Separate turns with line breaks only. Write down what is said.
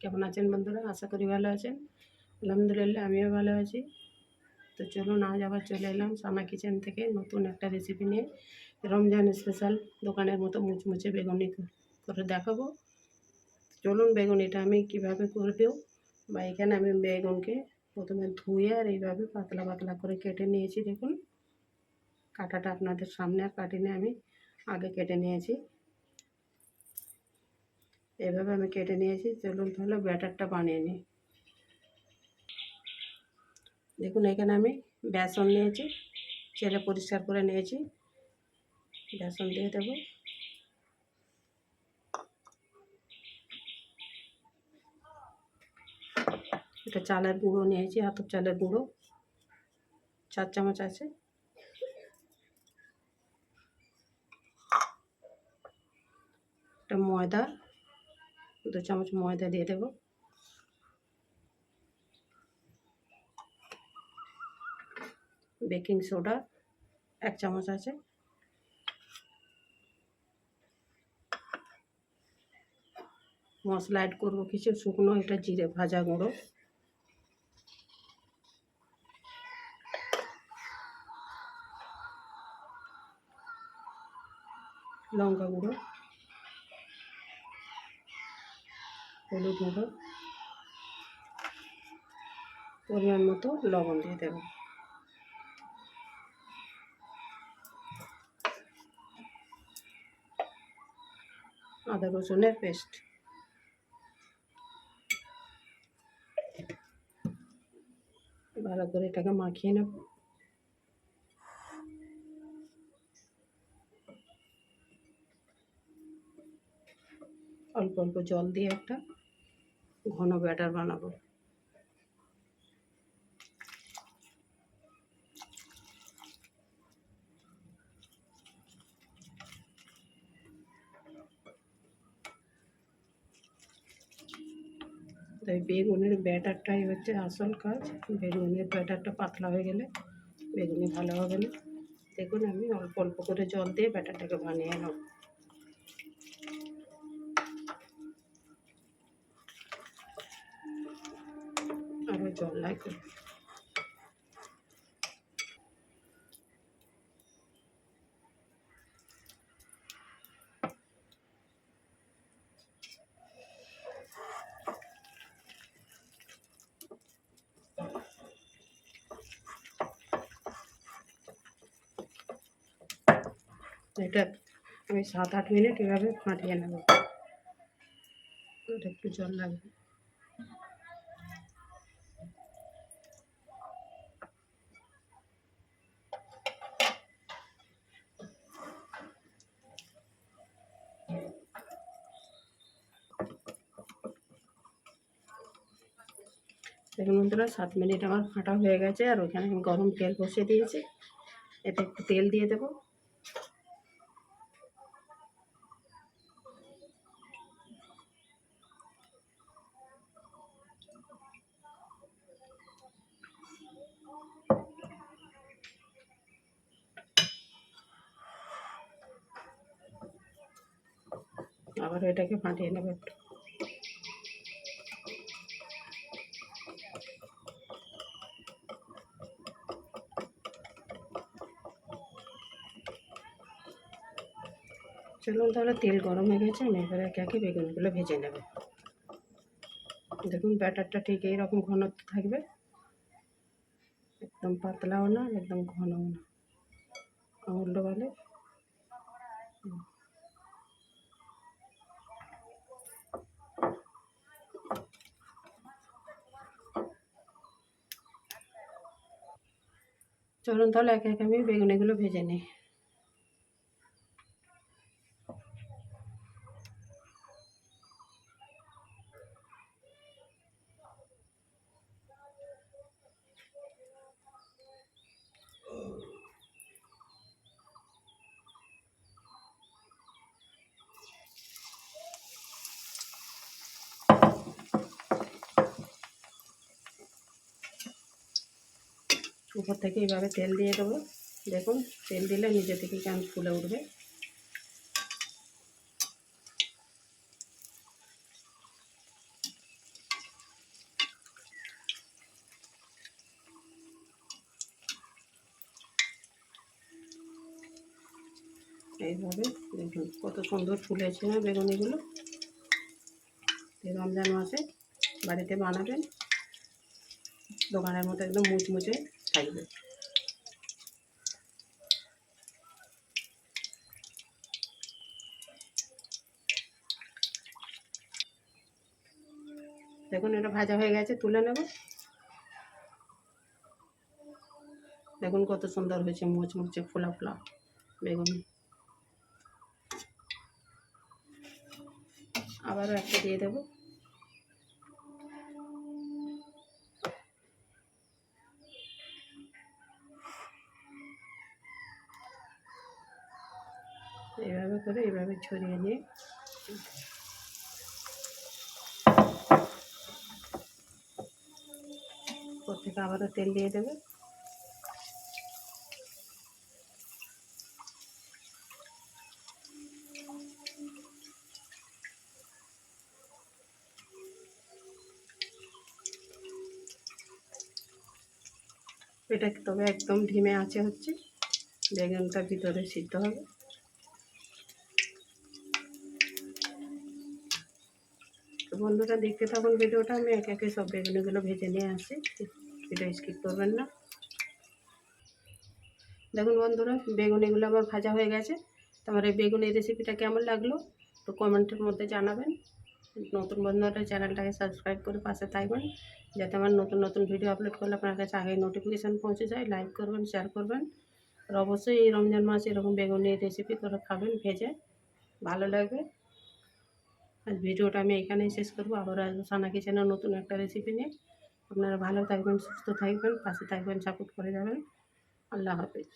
কেমন আছেন বন্ধুরা? আশা করি ভালো আছেন। আলহামদুলিল্লাহ, আমিও ভালো আছি। তো চলুন, আজ আবার চলে এলাম সানা কিচেন থেকে নতুন একটা রেসিপি নিয়ে। রমজান স্পেশাল দোকানের মতো মুচমুচে বেগুনি করে দেখাবো। চলুন, বেগুনিটা আমি কীভাবে করবেও বা এখানে আমি বেগুনকে প্রথমে ধুয়ে আর এইভাবে পাতলা পাতলা করে কেটে নিয়েছি। দেখুন, কাটাটা আপনাদের সামনে আর কাটিনে আমি আগে কেটে নিয়েছি। এভাবে আমি কেটে নিয়েছি। চলুন তাহলে ব্যাটারটা বানিয়ে নিই। দেখুন, এখানে আমি বেসন নিয়েছি ছেলে পরিষ্কার করে নিয়েছি। বেসন দিয়ে দেবো। এটা চালের গুঁড়ো নিয়েছি, হাতের চালের গুঁড়ো। চার চামচ আছে। একটা ময়দা। দু চামচ ময়দা দিয়ে দেবো। বেকিং সোডা এক চামচ আছে। মশলা অ্যাড করব কিছু, শুকনো এটা জিরে ভাজা গুঁড়ো। লঙ্কা গুঁড়ো। হলুদ গুঁড়ো পরিমাণ মতো লবণ দিয়ে দেবো। আদা রসুনের পেস্ট। ভালো করে এটাকে মাখিয়ে নেব। অল্প অল্প জল দিয়ে একটা ঘন ব্যাটার বানাবো। তাই বেগুনের ব্যাটারটাই হচ্ছে আসল কাজ। বেগুনের ব্যাটারটা পাতলা হয়ে গেলে বেগুনি ভালো হবে না। দেখুন আমি অল্প অল্প করে জল দিয়ে ব্যাটারটাকে বানিয়ে নেব। আরও জল লাগবে। এটা আমি সাত আট মিনিট এভাবে ফাটিয়ে নেব। একটু জল লাগবে। দেখুন বন্ধুরা, সাত মিনিট আমার ফাটা হয়ে গেছে আর ওইখানে আমি গরম তেল বসিয়ে দিয়েছি। এতে একটু তেল দিয়ে দেবো। আবার এটাকে ফাটিয়ে নেব একটু। চলুন তাহলে তেল গরম হয়ে গেছে, আমি এবারে একে একে বেগুনগুলো ভেজে নেব। দেখুন, ব্যাটারটা ঠিক এইরকম ঘনত্ব থাকবে, একদম পাতলাও না, একদম ঘনও না। আঙুল ডোবালে চলুন তাহলে একে একে আমি বেগুনিগুলো ভেজে নিই। উপর থেকে এইভাবে তেল দিয়ে দেবো। দেখুন, তেল দিলে নিজে থেকে কেমন ফুলে উঠবে। এইভাবে দেখুন, কত সুন্দর ফুলেছে না বেগুনিগুলো। রমজান মাসে বাড়িতে বানাবেন, দোকানের মতো একদম মুচমুচে। থাকবে দেখুন, এটা ভাজা হয়ে গেছে, তুলে নেব। দেখুন কত সুন্দর হয়েছে, মুচমুচে, ফোলা ফোলা বেগুন। আবারও একটা দিয়ে দেবো। এইভাবে করে এইভাবে ছড়িয়ে নিয়ে থেকে আবারও তেল দিয়ে দেবে। এটা তবে একদম ধিমে আছে হচ্ছে। বেগুনটা ভিতরে সিদ্ধ হবে। বন্ধুরা দেখতে থাকুন ভিডিওটা, আমি একে একে সব বেগুনিগুলো ভেজে নিয়ে আসি। ভিডিও স্কিপ করবেন না। দেখুন বন্ধুরা, বেগুনিগুলো আমার ভাজা হয়ে গেছে। তো আমার এই বেগুনের রেসিপিটা কেমন লাগল, তো কমেন্টের মধ্যে জানাবেন। নতুন বন্ধুরা, চ্যানেলটাকে সাবস্ক্রাইব করে পাশে থাকবেন, যাতে আমার নতুন নতুন ভিডিও আপলোড করলে আপনার কাছে আগে নোটিফিকেশান পৌঁছে যায়। লাইক করবেন শেয়ার করবেন। আর অবশ্যই এই রমজান মাসে এরকম বেগুনের রেসিপি করে খাবেন, ভেজে। ভালো লাগবে। আজ ভিডিওটা আমি এখানেই শেষ করব। আবার আসব সানা কিচেনের নতুন একটা রেসিপি নিয়ে। আপনারা ভালো থাকবেন, সুস্থ থাকবেন, পাশে থাকবেন সাপোর্ট করে যাবেন। আল্লাহ হাফিজ।